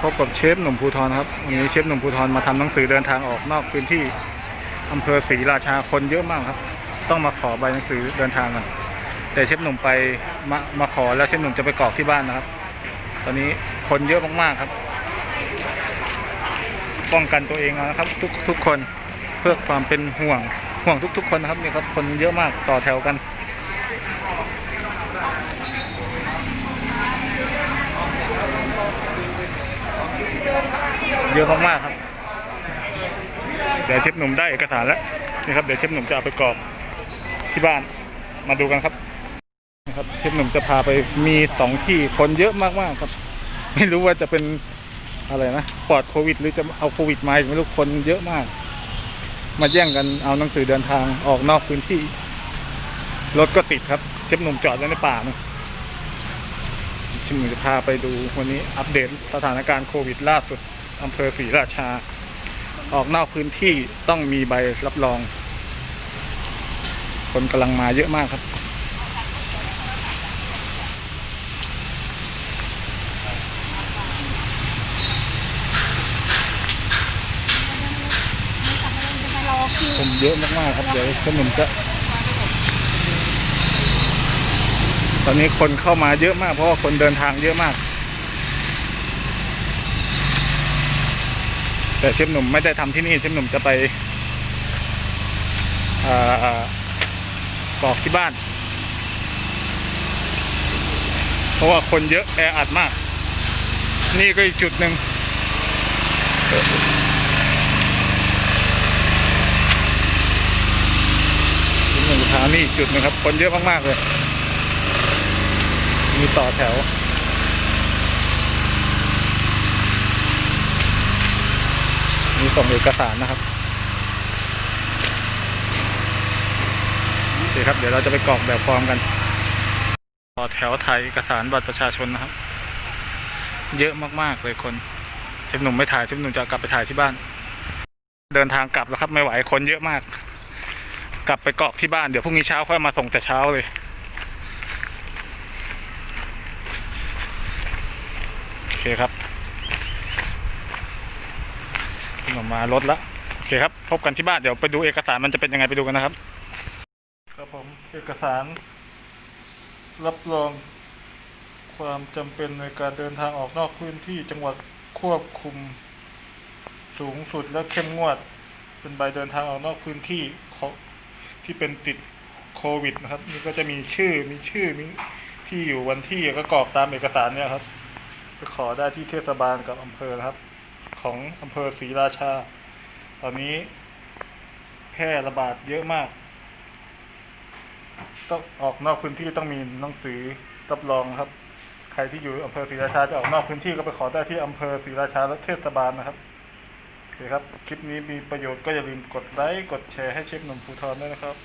พบกับเชฟหนุ่มภูทรครับวันนี้เชฟหนุ่มภูทรมาทำหนังสือเดินทางออกนอกพื้นที่อำเภอศรีราชาคนเยอะมากครับ ต้องมาขอใบหนังสือเดินทางกันแต่เชฟหนุ่มไปมามาขอแล้วเชฟหนุ่มจะไปกรอกที่บ้านนะครับ ตอนนี้คนเยอะมากๆครับ ป้องกันตัวเองเอานะครับ ทุกทุกคนเพื่อความเป็นห่วงห่วงทุก ๆ คนนะครับนี่ครับคนเยอะมากต่อแถวกัน เยอะมากๆครับ เดี๋ยวเชฟหนุ่มได้เอกสารแล้วนี่ครับเดี๋ยวเชฟหนุ่มจะเอาไปกรอกที่บ้านมาดูกันครับนะครับเชฟหนุ่มจะพาไปมีสองที่คนเยอะมากๆครับ ไม่รู้ว่าจะเป็นอะไรนะปลอดโควิด หรือจะเอาโควิดมาอีกไม่รู้คนเยอะมาก มาแย่งกันเอาหนังสือเดินทางออกนอกพื้นที่รถก็ติดครับ เชฟหนุ่มจอดไว้ในป่านะเชฟหนุ่มจะพาไปดูวันนี้อัปเดตสถานการณ์โควิดล่าสุด อำเภอศรีราชา ออกนอกพื้นที่ต้องมีใบรับรอง คนกำลังมาเยอะมากครับคนเยอะมากๆครับ เดี๋ยวขนมจะ ตอนนี้คนเข้ามาเยอะมากเพราะว่าคนเดินทางเยอะมาก แต่เชฟหนุ่มไม่ได้ทำที่นี่เชฟหนุ่มจะไปอ่อกรอกที่บ้าน เพราะว่าคนเยอะแออัดมาก นี่ก็อีกจุดหนึ่งหนึ่งทายนี่จุดนึงครับ คนเยอะมาก ๆ เลย มีต่อแถว ส่งเอกสารนะครับโอเคครับ เดี๋ยวเราจะไปกรอกแบบฟอร์มกันต่อแถวถ่ายเอกสารบัตรประชาชนนะครับ เยอะมากๆเลยคนเชฟหนุ่มไม่ถ่ายเชฟหนุ่มจะกลับไปถ่ายที่บ้าน เดินทางกลับแล้วครับไม่ไหวคนเยอะมาก กลับไปกรอกที่บ้านเดี๋ยวพรุ่งนี้เช้าค่อยมาส่งแต่เช้าเลยโอเคครับ ออกมารถละโอเคครับ พบกันที่บ้านเดี๋ยวไปดูเอกสารมันจะเป็นยังไงไปดูกันนะครับ ครับผมเอกสาร รับรองความจำเป็นในการเดินทางออกนอกพื้นที่จังหวัดควบคุม สูงสุดและเข้มงวด เป็นใบเดินทางออกนอกพื้นที่ของที่เป็นติดโควิดนะครับ นี่ก็จะมีชื่อมีชื่อมีที่อยู่วันที่ก็กรอกตามเอกสารเนี่ยครับไปขอได้ที่เทศบาลกับอำเภอครับ ของอำเภอศรีราชา ตอนนี้แพร่ระบาดเยอะมาก ต้องออกนอกพื้นที่ต้องมีหนังสือรับรองครับ ใครที่อยู่อำเภอศรีราชาจะออกนอกพื้นที่ก็ไปขอได้ที่อำเภอศรีราชาและเทศบาลนะครับโอเคครับ คลิปนี้มีประโยชน์ก็อย่าลืมกดไลค์ กดแชร์ให้เชฟหนุ่มภูทรด้วยนะครับ